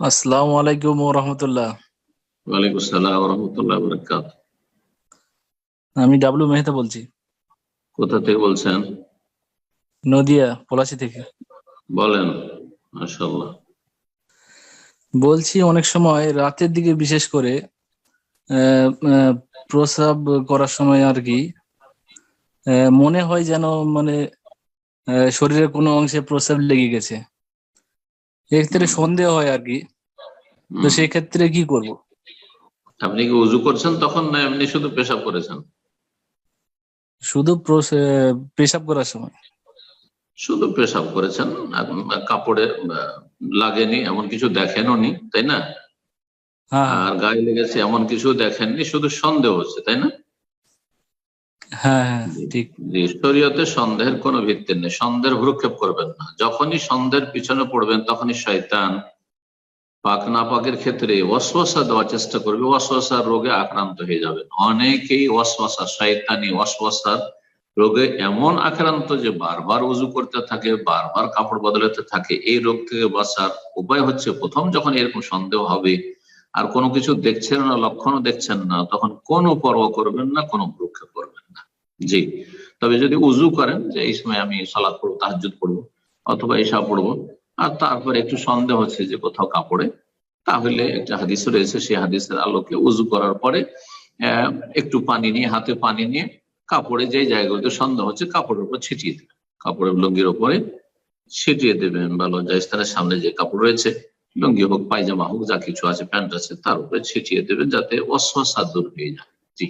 আসসালামু আলাইকুম ও রহমতুল্লাহ। ওয়ালাইকুম আসসালাম রহমতুল্লাহ বরকাত আমি ডাবলু মেহতা বলছি। কোথা থেকে বলছেন? নদিয়া পলাশি থেকে। বলেন মাশাল্লাহ বলছি অনেক সময় রাতের দিকে বিশেষ করে প্রস্রাব করার সময় আর কি মনে হয় যেন মানে শরীরের কোনো অংশে প্রস্রাব লেগে গেছে। এক্ষেত্রে সন্দেহ হয় আর কি। তো সেক্ষেত্রে কি করব? আপনি কি উজু করছেন তখন না এমনি শুধু পেশাব করেছেন? শুধু পেশাব করার সময়। শুধু পেশাব করেছেন কাপড়ে লাগেনি এমন কিছু দেখেনও নি তাই না? হ্যাঁ। আর গায়ে লেগেছে এমন কিছু দেখেননি শুধু সন্দেহ হচ্ছে তাই না? শরীয়তে সন্দেহের কোনো ভিত্তি নেই সন্দেহের ভ্রুক্ষেপ করবেন না। যখনই সন্দেহের পিছনে পড়বেন তখনই শয়তান পাক না পাকের ক্ষেত্রে ওয়াসওয়াসা দেওয়ার চেষ্টা করবে ওয়াসওয়াসার রোগে আক্রান্ত হয়ে যাবে অনেকেই ওয়াসওয়াসা শয়তানি ওয়াসওয়াসার রোগে এমন আক্রান্ত যে বারবার উজু করতে থাকে বারবার কাপড় বদলাতে থাকে। এই রোগ থেকে বাঁচার উপায় হচ্ছে প্রথম যখন এরকম সন্দেহ হবে আর কোনো কিছু দেখছেন না লক্ষণও দেখছেন না তখন কোনো পর্ব করবেন না কোনো ভ্রুক্ষেপ জি। তবে যদি উজু করেন, যে এই সময় আমি সালাদ পড়ব তাহাজুদ পড়ব, অথবা ঈশা পড়ব, আর তারপরে একটু সন্দেহ হচ্ছে যে কোথাও কাপড়ে, তাহলে একটা হাদিস রয়েছে, সেই হাদিসের আলোকে উজু করার পরে একটু পানি নিয়ে, হাতে পানি নিয়ে কাপড়ে যে জায়গাগুলোতে সন্দেহ হচ্ছে, কাপড়ের উপর ছিটিয়ে দেবেন। কাপড়ের লুঙ্গির উপরে ছিটিয়ে দেবেন বা লজ্জা স্থানের সামনে যে কাপড় রয়েছে, লুঙ্গি হোক, পায়জামা হোক, যা কিছু আছে, প্যান্ট আছে, তার উপরে ছিটিয়ে দেবেন যাতে অস্বসা দূর হয়ে যায়। জি।